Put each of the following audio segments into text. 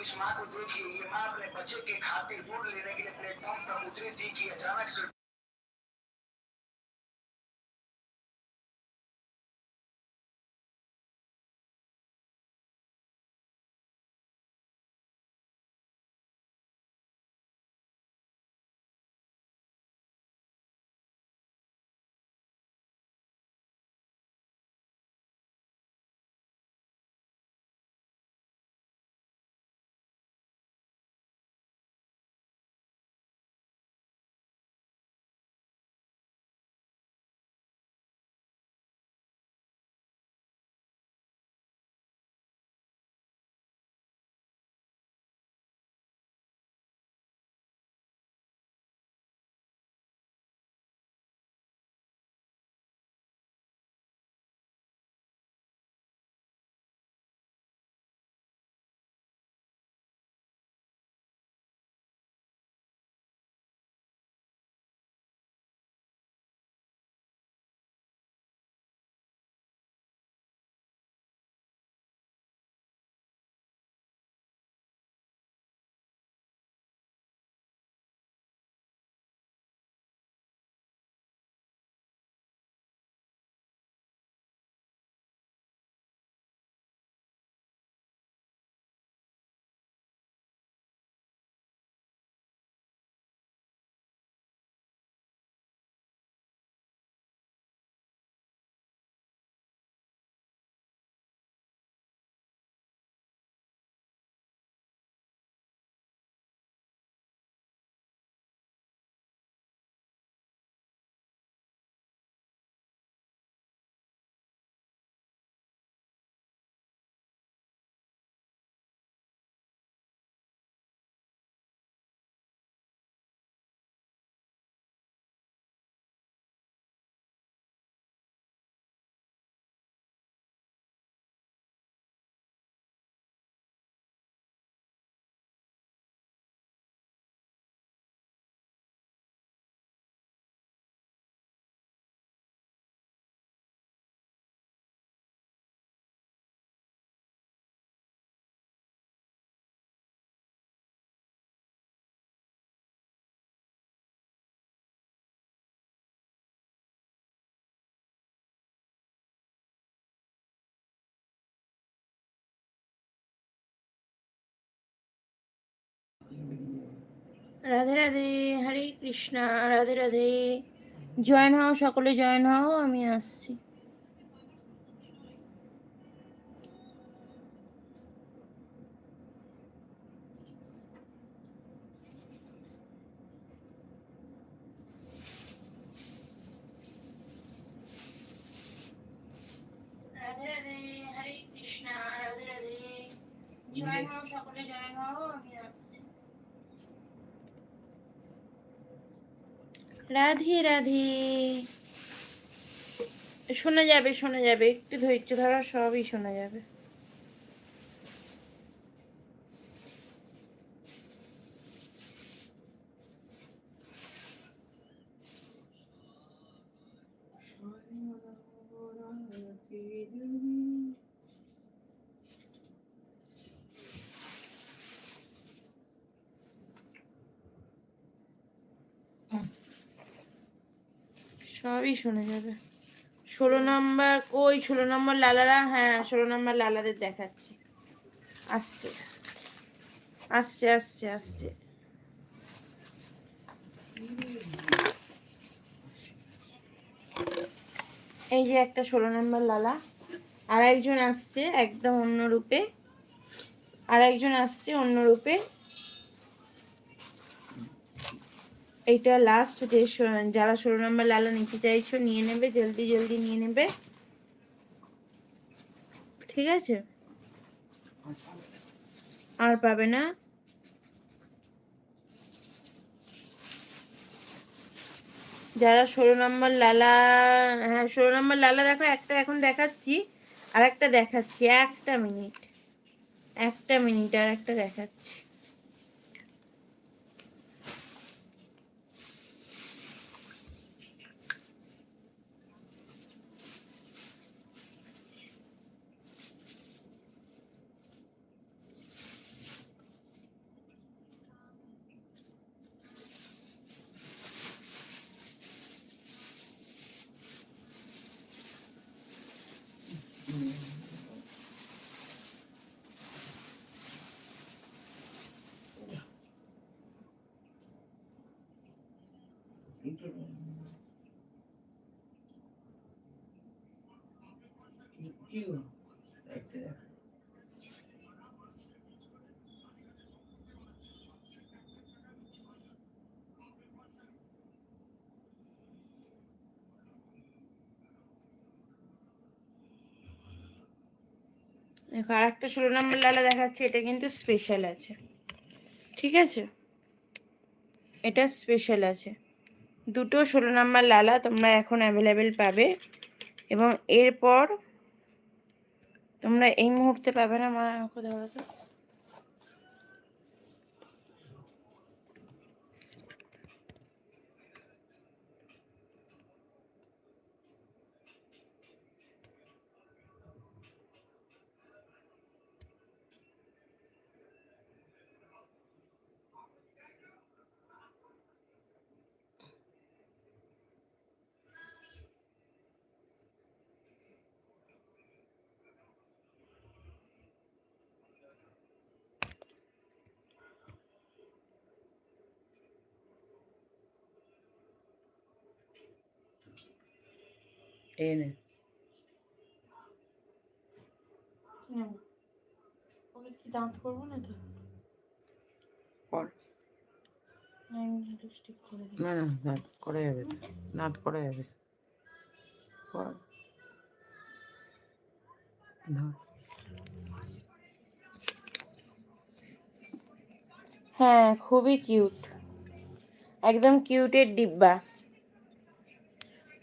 इस माँ को देखिए ये माँ अपने बच्चे के खातिर दूध लेने के लिए प्लेटफॉर्म पर उतरी थी कि अचानक से রাধে রাধে হরে কৃষ্ণা রাধে রাধে। জয়েন হও সকলে জয়েন হও আমি আসছি রাধে রাধে হরে কৃষ্ণা রাধে রাধে জয়েন হও সকলে জয়েন হও আমি আসছি রাধে রাধে। শোনা যাবে শোনা যাবে। একটু ধৈর্য ধরা সবই শোনা যাবে। সবই শোনা যাবে। ষোলো নম্বর কই ষোলো নম্বর লালারা হ্যাঁ ষোলো নম্বর লালাদের দেখাচ্ছি। আসছে। আসছে আসছে আসছে। এই যে একটা ষোলো নম্বর লালা। আর একজন আসছে একদম অন্য রূপে। আর একজন আসছে অন্য রূপে। এইটা লাস্ট যে যারা ষোলো নম্বর লালা নিতে চাইছো, নিয়ে নেবে, জলদি জলদি নিয়ে নেবে। ঠিক আছে? আর পাবে না? যারা ষোলো নম্বর লালা হ্যাঁ ষোলো নম্বর লালা দেখো, একটা এখন দেখাচ্ছি, আর একটা দেখাচ্ছি। একটা মিনিট একটা মিনিট আর একটা দেখাচ্ছি। দেখতে দেখ। দেখো আর একটা ষোলো নম্বর লালা দেখাচ্ছে, এটা কিন্তু স্পেশাল আছে ঠিক আছে এটা স্পেশাল আছে দুটো ষোলো নম্বর লালা তোমরা এখন অ্যাভেলেবেল পাবে এবং এরপর তোমরা এই মুহূর্তে পাবে না মা কোথাও বলো তো? এই নে। ওকে কি দাঁত করব না তো কর। না না দাঁত করা যাবে দাঁত করা যাবে কর। ধর। হ্যাঁ খুবই কিউট একদম কিউটের ডিব্বা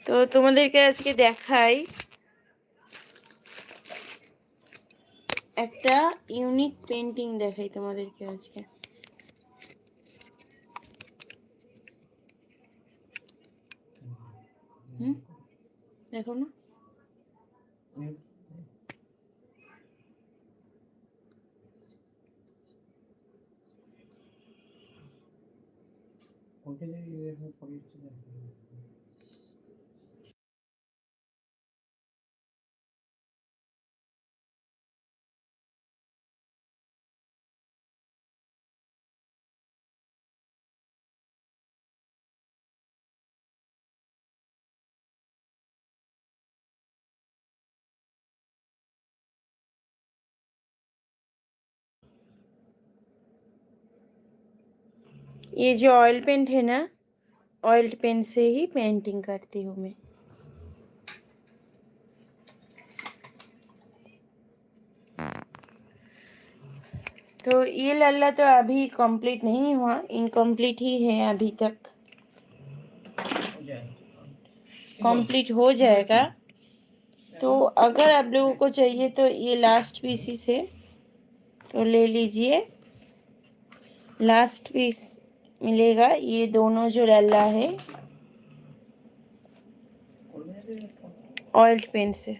তো তোমাদেরকে আজকে দেখাই একটা ইউনিক পেন্টিং দেখাই তোমাদেরকে আজকে। হুম? দেখো না। ওকে যদি ये जो ऑयल पेंट है ना ऑयल पेंट से ही पेंटिंग करती हूँ मैं। तो ये लल्ला तो अभी कंप्लीट नहीं हुआ इनकम्प्लीट ही है अभी तक। कंप्लीट हो जाएगा। तो अगर आप लोगों को चाहिए तो ये लास्ट पीसीस है तो ले लीजिए। लास्ट पीस मिलेगा। ये दोनों जो रल्ला है ऑयल पेन से।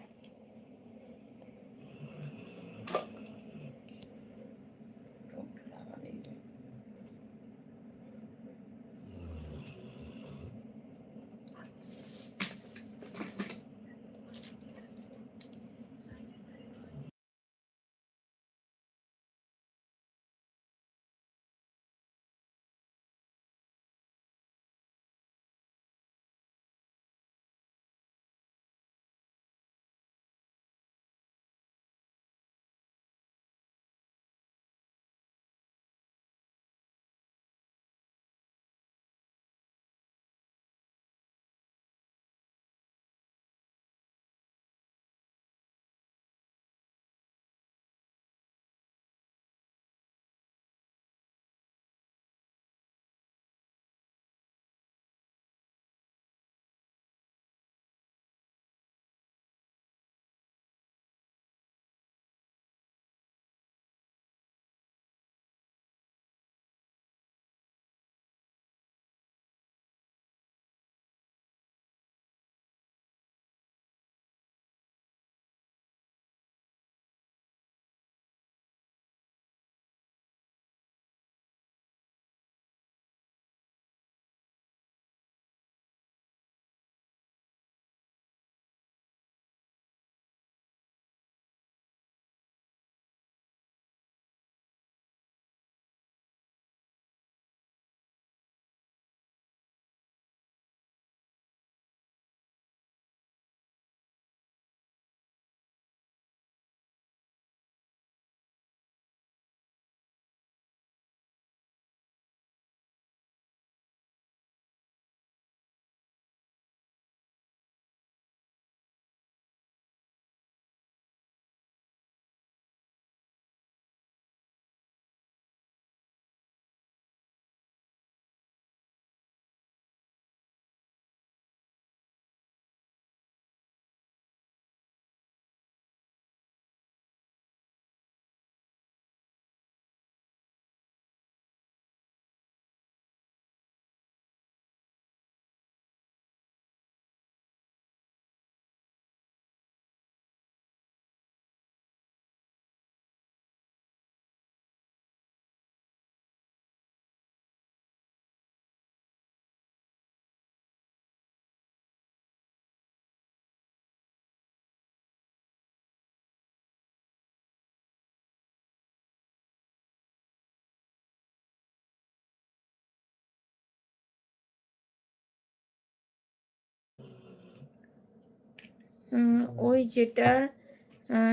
ওই যেটার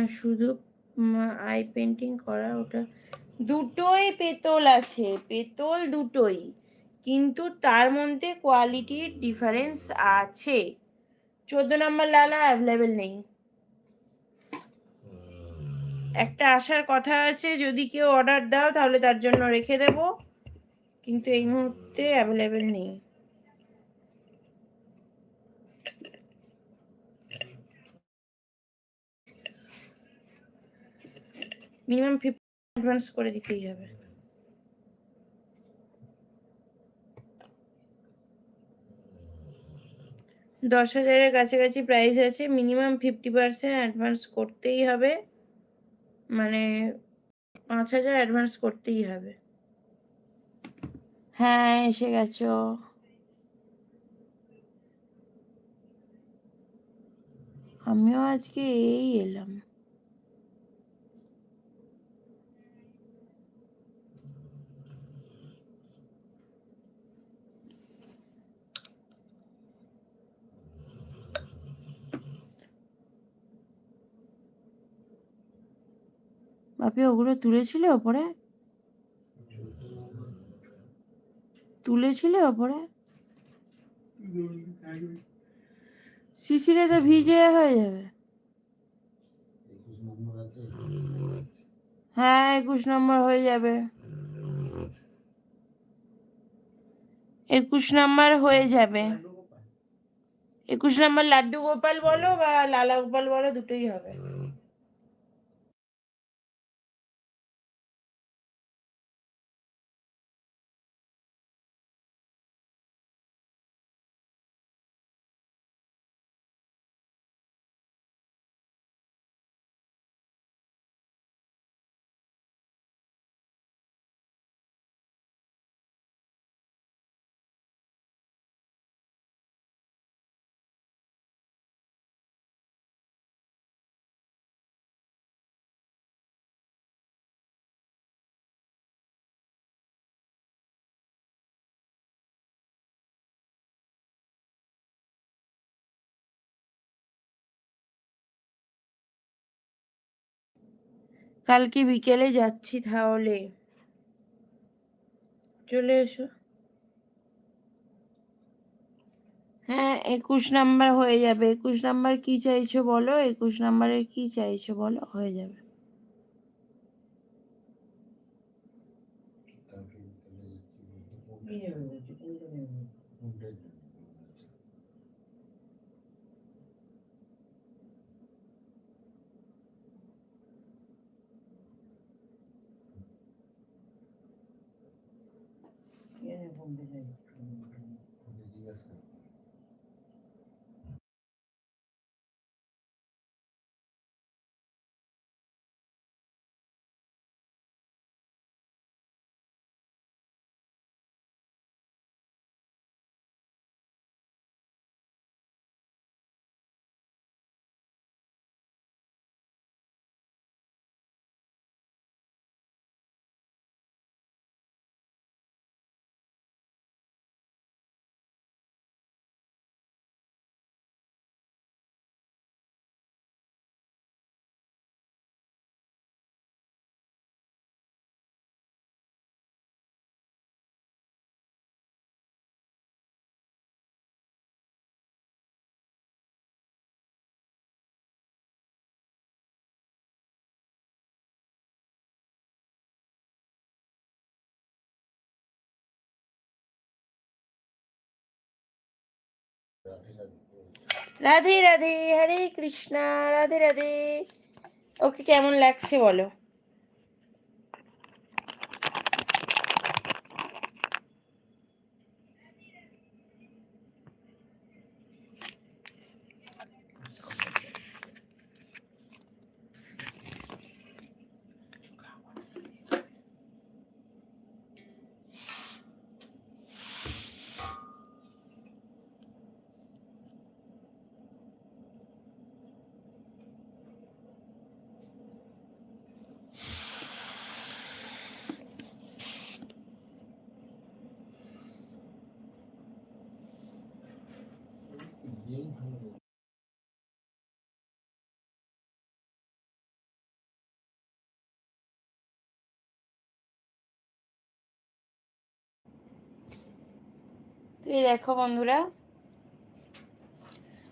শুধু আই পেন্টিং করা, ওটা দুটোই পেতল আছে, পেতল দুটোই। কিন্তু তার মধ্যে কোয়ালিটির ডিফারেন্স আছে। চোদ্দ নম্বর লালা অ্যাভেলেবেল নেই। একটা আসার কথা আছে, যদি কেউ অর্ডার দাও, তাহলে তার জন্য রেখে দেব। কিন্তু এই মুহূর্তে অ্যাভেলেবেল নেই। মিনিমাম ফিফটি অ্যাডভান্স করে দিতেই হবে। দশ হাজারের কাছাকাছি প্রাইস আছে মিনিমাম ফিফটি পার্সেন্ট অ্যাডভান্স করতেই হবে। মানে পাঁচ হাজার অ্যাডভান্স করতেই হবে। হ্যাঁ এসে গেছো। আমিও আজকে এই এলাম। বাপি ওগুলো তুলেছিলে ওপরে? তুলেছিলে ওপরে? শিশিরে তো ভিজে হয়ে যাবে। হ্যাঁ একুশ নম্বর হয়ে যাবে। একুশ নম্বর হয়ে যাবে। একুশ নম্বর লাড্ডু গোপাল বলো বা লালা গোপাল বলো, দুটোই হবে। কালকে বিকেলে যাচ্ছি তাহলে। চলে এসো। হ্যাঁ একুশ নাম্বার হয়ে যাবে। একুশ নাম্বার কি চাইছো বলো? একুশ নাম্বারের কি চাইছো বলো? হয়ে যাবে। রাধে রাধে হরে কৃষ্ণা রাধে রাধে। ওকে কেমন লাগছে বলো? তো এই দেখো বন্ধুরা।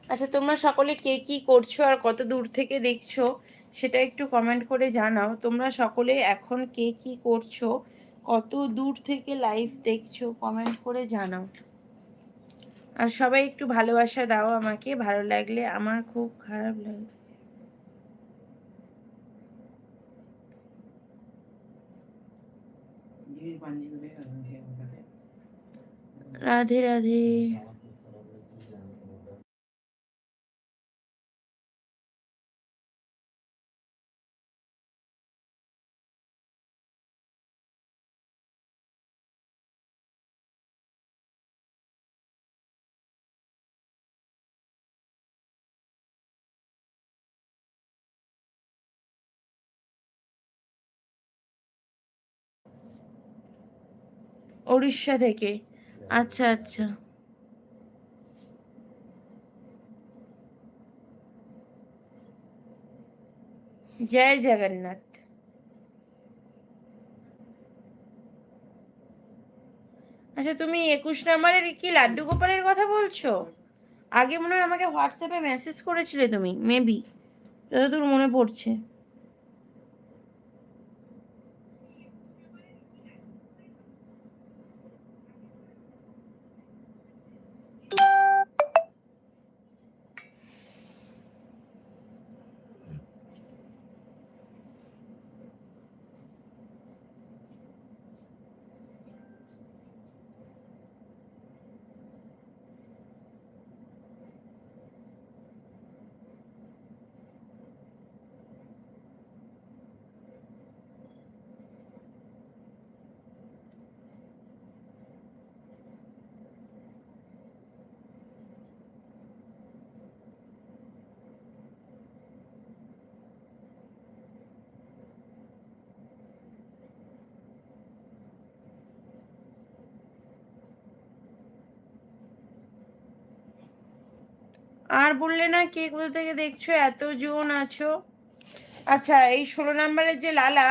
আচ্ছা তোমরা সকলে কে কি করছ আর কত দূর থেকে দেখছ সেটা একটু কমেন্ট করে জানাও। তোমরা সকলে এখন কে কি করছ, কত দূর থেকে লাইভ দেখছ কমেন্ট করে জানাও। আর সবাই একটু ভালোবাসা দাও আমাকে, ভালো লাগলে আমার খুব খারাপ লাগে বানিয়ে দিলে আমাকে আমাকে রাধে রাধে। উড়িষ্যা থেকে আচ্ছা আচ্ছা। জয় জগন্নাথ। আচ্ছা তুমি একুশ নাম্বারের কি লাড্ডু গোপালের কথা বলছো? আগে মনে হয় আমাকে হোয়াটসঅ্যাপে মেসেজ করেছিলে তুমি মেবি যতদূর মনে পড়ছে। আর বললে না কে কোথা থেকে দেখছ? এত জন আছো? আচ্ছা এই ষোলো নাম্বারের যে লালা,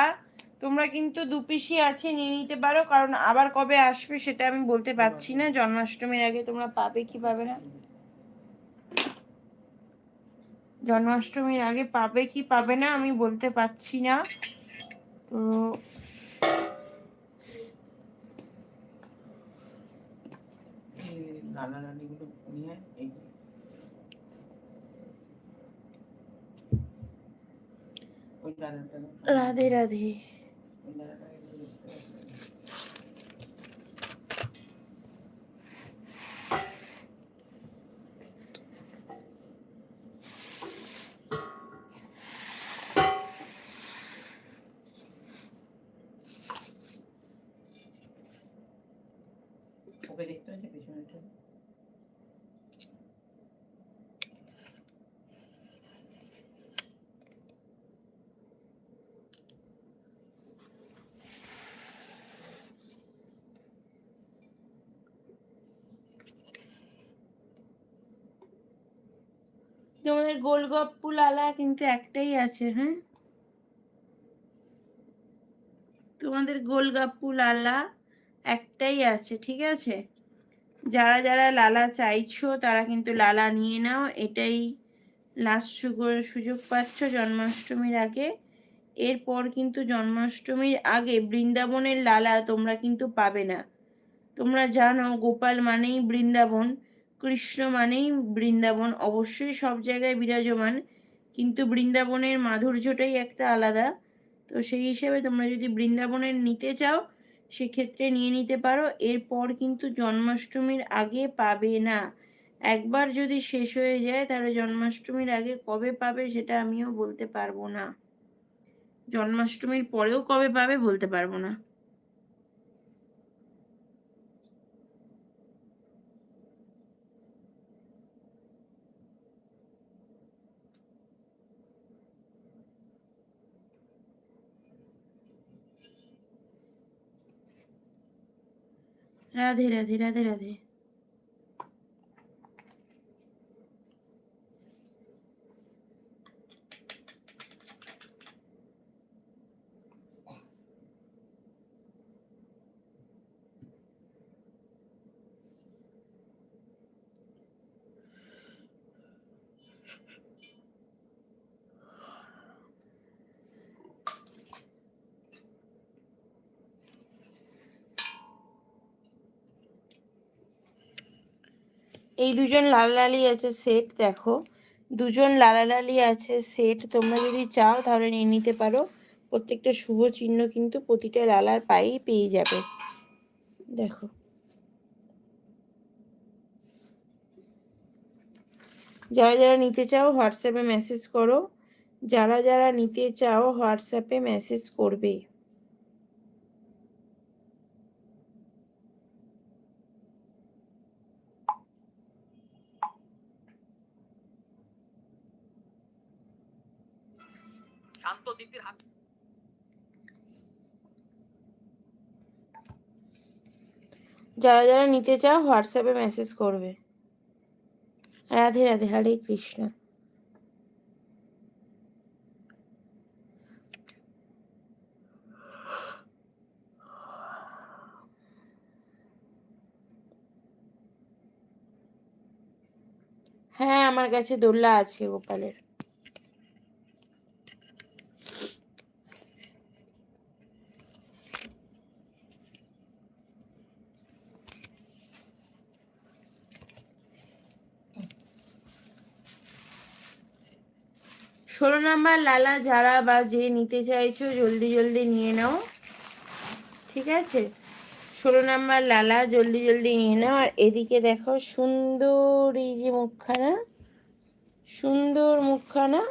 তোমরা কিন্তু দু পিসি আছে, নিয়ে নিতে পারো। কারণ আবার কবে আসবে সেটা আমি বলতে পারছি না। জন্মাষ্টমীর আগে তোমরা পাবে কি পাবে না? জন্মাষ্টমীর আগে পাবে কি পাবে না আমি বলতে পারছি না। তো এই রান্না রান্নিগুলো নিয়ে এই ওই দাদাটা রাধে রাধে ওই দাদাটা একটু দেখতে হবে। ওকে দেখতে হচ্ছে পেছনেটা তোমাদের গোলগপ্পু লালা কিন্তু একটাই আছে হ্যাঁ? তোমাদের গোলগাপ্পু লালা একটাই আছে, ঠিক আছে? যারা যারা লালা চাইছো, তারা কিন্তু লালা নিয়ে নাও, এটাই লাস্ট সুযোগ পাচ্ছ জন্মাষ্টমীর আগে। এরপর কিন্তু জন্মাষ্টমীর আগে বৃন্দাবনের লালা তোমরা কিন্তু পাবে না। তোমরা জানো গোপাল মানেই বৃন্দাবন। কৃষ্ণ মানেই বৃন্দাবন। অবশ্যই সব জায়গায় বিরাজমান, কিন্তু বৃন্দাবনের মাধুর্যটাই একটা আলাদা। তো সেই হিসেবে তোমরা যদি বৃন্দাবনের নিতে চাও, সেক্ষেত্রে নিয়ে নিতে পারো। এরপর কিন্তু জন্মাষ্টমীর আগে পাবে না। একবার যদি শেষ হয়ে যায়, তাহলে জন্মাষ্টমীর আগে কবে পাবে সেটা আমিও বলতে পারব না। জন্মাষ্টমীর পরেও কবে পাবে বলতে পারব না। রাধে রাধে রাধে রাধে এই দুজন লালালালি আছে সেট দেখো। দুজন লালালালি আছে সেট তোমরা যদি চাও তাহলে নিয়ে নিতে পারো। প্রত্যেকটা শুভ চিহ্ন কিন্তু প্রতিটা লালার পায়েই পেয়ে যাবে। দেখো। যারা যারা নিতে চাও হোয়াটসঅ্যাপে মেসেজ করো। যারা যারা নিতে চাও হোয়াটসঅ্যাপে মেসেজ করবে। হাত যারা যারা নিতে চাও, হোয়াটসঅ্যাপে মেসেজ করবে। রাধে রাধে, হরে কৃষ্ণ। হ্যাঁ আমার কাছে দোল্লা আছে গোপালের ষোলো নাম্বার লালা যারা বা যে নিতে চাইছো জলদি জলদি নিয়ে নাও। ঠিক আছে? ষোলো নাম্বার লালা জলদি জলদি নিয়ে নাও। আর এদিকে দেখো সুন্দর এই যে মুখখানা। সুন্দর মুখখানা।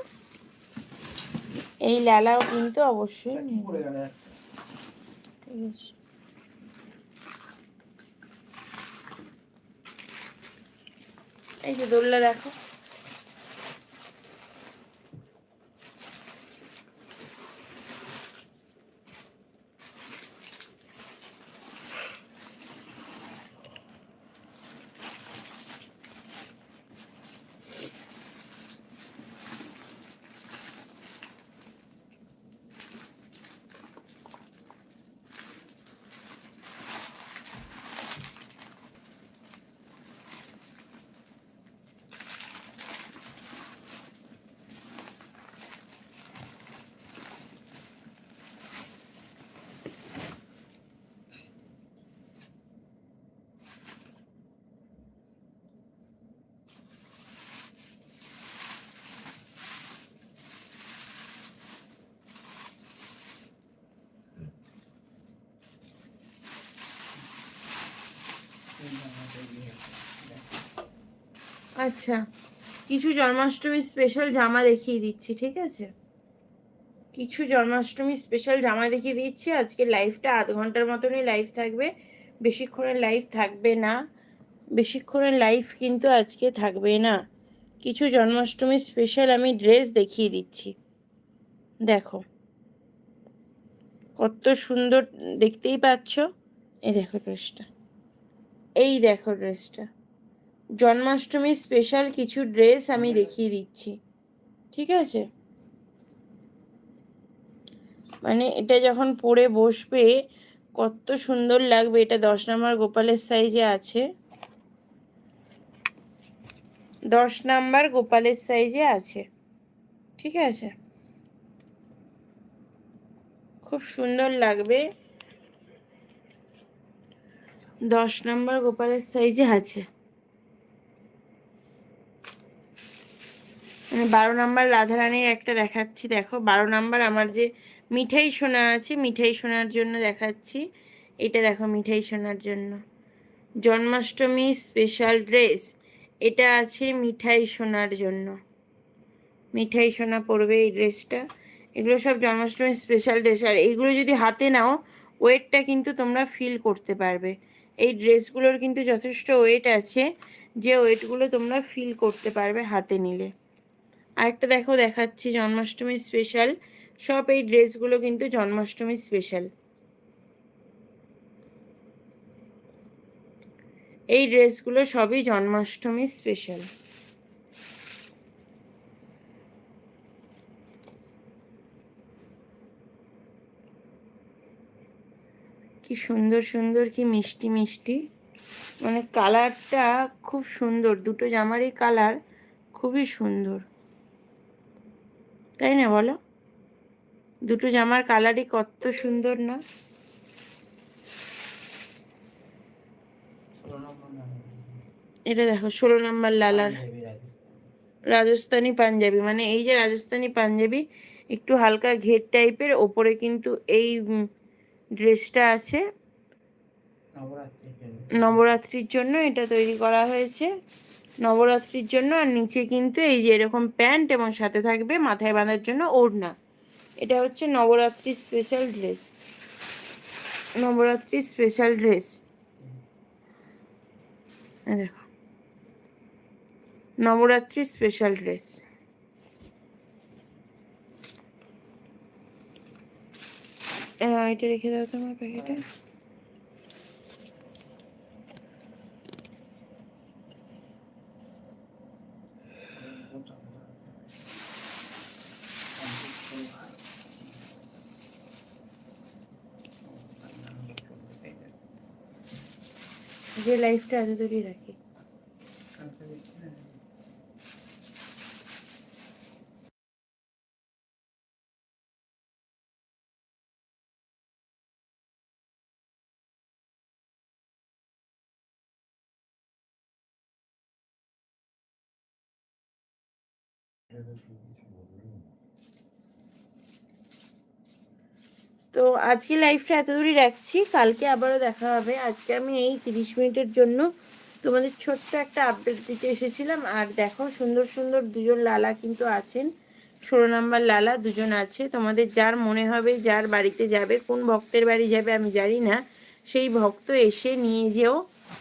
এই লালাও কিন্তু অবশ্যই ঠিক আছে। এই যে দোল্লা দেখো। আচ্ছা কিছু জন্মাষ্টমী স্পেশাল জামা দেখিয়ে দিচ্ছি, ঠিক আছে? কিছু জন্মাষ্টমী স্পেশাল জামা দেখিয়ে দিচ্ছি, আজকে লাইভটা আধ ঘণ্টার মতনই লাইভ থাকবে, বেশিক্ষণের লাইভ থাকবে না, বেশিক্ষণের লাইভ কিন্তু আজকে থাকবে না। কিছু জন্মাষ্টমী স্পেশাল আমি ড্রেস দেখিয়ে দিচ্ছি, দেখো। কত সুন্দর, দেখতেই পাচ্ছ? এই দেখো ড্রেসটা এই দেখো ড্রেসটা জন্মাষ্টমী স্পেশাল কিছু ড্রেস আমি দেখিয়ে দিচ্ছি। ঠিক আছে? মানে এটা যখন পরে বসবে কত সুন্দর লাগবে। এটা দশ নাম্বার গোপালের সাইজে আছে। দশ নাম্বার গোপালের সাইজে আছে। ঠিক আছে? খুব সুন্দর লাগবে। দশ নাম্বার গোপালের সাইজে আছে। বারো নাম্বার রাধারানীর একটা দেখাচ্ছি। দেখো, বারো নাম্বার আমার যে মিঠাই সোনা আছে, মিঠাই সোনার জন্য দেখাচ্ছি। এটা দেখো, মিঠাই সোনার জন্য। জন্মাষ্টমী স্পেশাল ড্রেস এটা আছে মিঠাই সোনার জন্য। মিঠাই সোনা পরবে এই ড্রেসটা এগুলো সব জন্মাষ্টমী স্পেশাল ড্রেস আর এইগুলো যদি হাতে নাও, ওয়েটটা কিন্তু তোমরা ফিল করতে পারবে। এই ড্রেসগুলোর কিন্তু যথেষ্ট ওয়েট আছে, যে ওয়েটগুলো তোমরা ফিল করতে পারবে হাতে নিলে। আরেকটা দেখো, দেখাচ্ছি জন্মাষ্টমী স্পেশাল সব এই ড্রেসগুলো কিন্তু জন্মাষ্টমী স্পেশাল এই ড্রেসগুলো সবই জন্মাষ্টমী স্পেশাল কি সুন্দর সুন্দর, কি মিষ্টি মিষ্টি। মানে কালারটা খুব সুন্দর, দুটো জামারই কালার খুবই সুন্দর। তাই না বলো? দুটো জামার কালারই কত সুন্দর না? এটা দেখো ষোলো নাম্বার লালার। রাজস্থানি পাঞ্জাবি মানে এই যে রাজস্থানি পাঞ্জাবি একটু হালকা ঘের টাইপের ওপরে কিন্তু এই ড্রেসটা আছে। নবরাত্রির জন্য এটা তৈরি করা হয়েছে। নবরাত্রির জন্য আর নিচে কিন্তু এই যে এরকম প্যান্ট এবং সাথে থাকবে মাথায় বাঁধার জন্য ওড়না। এটা হচ্ছে নবরাত্রির স্পেশাল ড্রেস নবরাত্রির স্পেশাল ড্রেস দেখো। নবরাত্রির স্পেশাল ড্রেস এটা রেখে দাও তোমার প্যাকেটে। যে লাইফটা এত দূরই রাখি তো আজকে লাইফটা এত দূরই রাখছি। কালকে আবারও দেখা হবে। আজকে আমি এই তিরিশ মিনিটের জন্য তোমাদের ছোট্ট একটা আপডেট দিতে এসেছিলাম। আর দেখো, সুন্দর সুন্দর দুজন লালা কিন্তু আছেন। ষোলো নাম্বার লালা দুজন আছে। তোমাদের যার মনে হবে যার বাড়িতে যাবে, কোন ভক্তের বাড়ি যাবে আমি জানি না। সেই ভক্ত এসে নিয়ে যেও,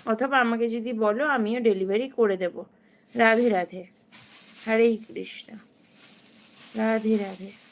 অথবা আমাকে যদি বলো, আমিও ডেলিভারি করে দেব। রাধে রাধে। হরে কৃষ্ণ। রাধে রাধে।